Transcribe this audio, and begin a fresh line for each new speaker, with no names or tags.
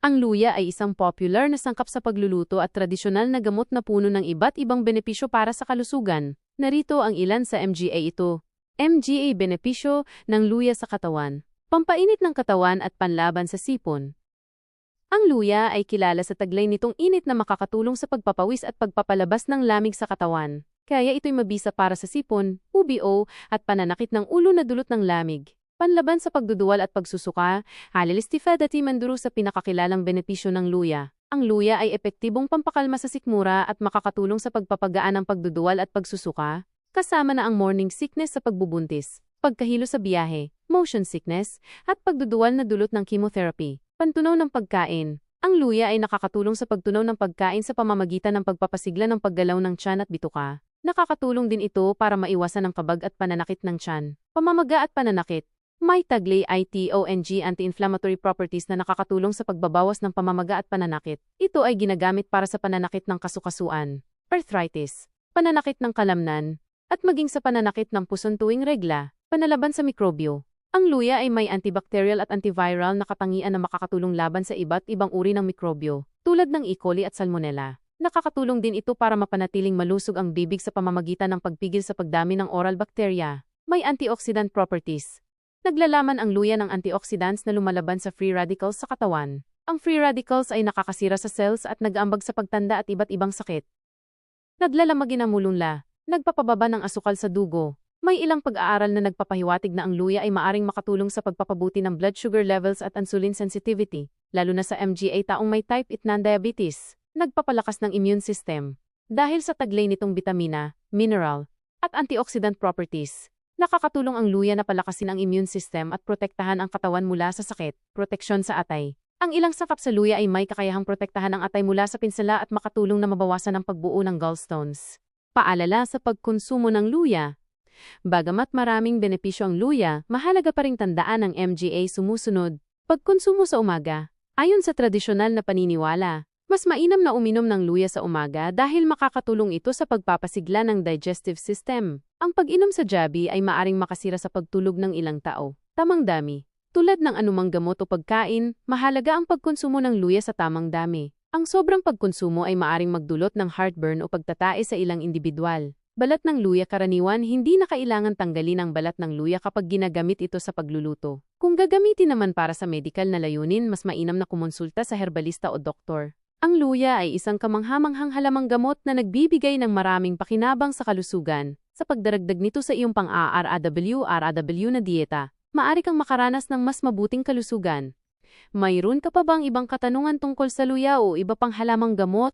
Ang luya ay isang popular na sangkap sa pagluluto at tradisyonal na gamot na puno ng iba't ibang benepisyo para sa kalusugan. Narito ang ilan sa MGA ito. MGA benepisyo ng luya sa katawan. Pampainit ng katawan at panlaban sa sipon. Ang luya ay kilala sa taglay nitong init na makakatulong sa pagpapawis at pagpapalabas ng lamig sa katawan. Kaya ito'y mabisa para sa sipon, UBO, at pananakit ng ulo na dulot ng lamig. Panlaban sa pagduduwal at pagsusuka, Halilistifedati manduro sa pinakakilalang benepisyo ng luya. Ang luya ay epektibong pampakalma sa sikmura at makakatulong sa pagpapagaan ng pagduduwal at pagsusuka, kasama na ang morning sickness sa pagbubuntis, pagkahilo sa biyahe, motion sickness, at pagduduwal na dulot ng chemotherapy. Pantunaw ng pagkain. Ang luya ay nakakatulong sa pagtunaw ng pagkain sa pamamagitan ng pagpapasigla ng paggalaw ng tiyan at bituka. Nakakatulong din ito para maiwasan ang kabag at pananakit ng tiyan. Pamamaga at pananakit. May taglay ITONG anti-inflammatory properties na nakakatulong sa pagbabawas ng pamamaga at pananakit. Ito ay ginagamit para sa pananakit ng kasukasuan, arthritis, pananakit ng kalamnan, at maging sa pananakit ng puson tuwing regla, panalaban sa mikrobyo. Ang luya ay may antibacterial at antiviral na katangian na makakatulong laban sa iba't ibang uri ng mikrobyo, tulad ng E. coli at salmonella. Nakakatulong din ito para mapanatiling malusog ang bibig sa pamamagitan ng pagpigil sa pagdami ng oral bacteria. May antioxidant properties. Naglalaman ang luya ng antioxidants na lumalaban sa free radicals sa katawan. Ang free radicals ay nakakasira sa cells at nag-aambag sa pagtanda at iba't ibang sakit. Naglalamagin ang mulunla, nagpapababa ng asukal sa dugo. May ilang pag-aaral na nagpapahiwatig na ang luya ay maaring makatulong sa pagpapabuti ng blood sugar levels at insulin sensitivity, lalo na sa MGA taong may type 1 na diabetes. Nagpapalakas ng immune system. Dahil sa taglay nitong bitamina, mineral, at antioxidant properties, nakakatulong ang luya na palakasin ang immune system at protektahan ang katawan mula sa sakit, proteksyon sa atay. Ang ilang sakap sa luya ay may kakayahang protektahan ang atay mula sa pinsala at makatulong na mabawasan ang pagbuo ng gallstones. Paalala sa pagkonsumo ng luya. Bagamat maraming benepisyo ang luya, mahalaga pa ring tandaan ng MGA sumusunod. Pagkonsumo sa umaga. Ayon sa tradisyonal na paniniwala, mas mainam na uminom ng luya sa umaga dahil makakatulong ito sa pagpapasigla ng digestive system. Ang pag-inom sa jabi ay maaring makasira sa pagtulog ng ilang tao. Tamang dami. Tulad ng anumang gamot o pagkain, mahalaga ang pagkonsumo ng luya sa tamang dami. Ang sobrang pagkonsumo ay maaring magdulot ng heartburn o pagtatae sa ilang individual. Balat ng luya karaniwan hindi na kailangan tanggalin ang balat ng luya kapag ginagamit ito sa pagluluto. Kung gagamitin naman para sa medical na layunin, mas mainam na kumonsulta sa herbalista o doktor. Ang luya ay isang kamanghamanghang halamang gamot na nagbibigay ng maraming pakinabang sa kalusugan. Sa pagdaragdag nito sa iyong pang-ARAW-RAW na dieta, maari kang makaranas ng mas mabuting kalusugan. Mayroon ka pa bang ibang katanungan tungkol sa luya o iba pang halamang gamot?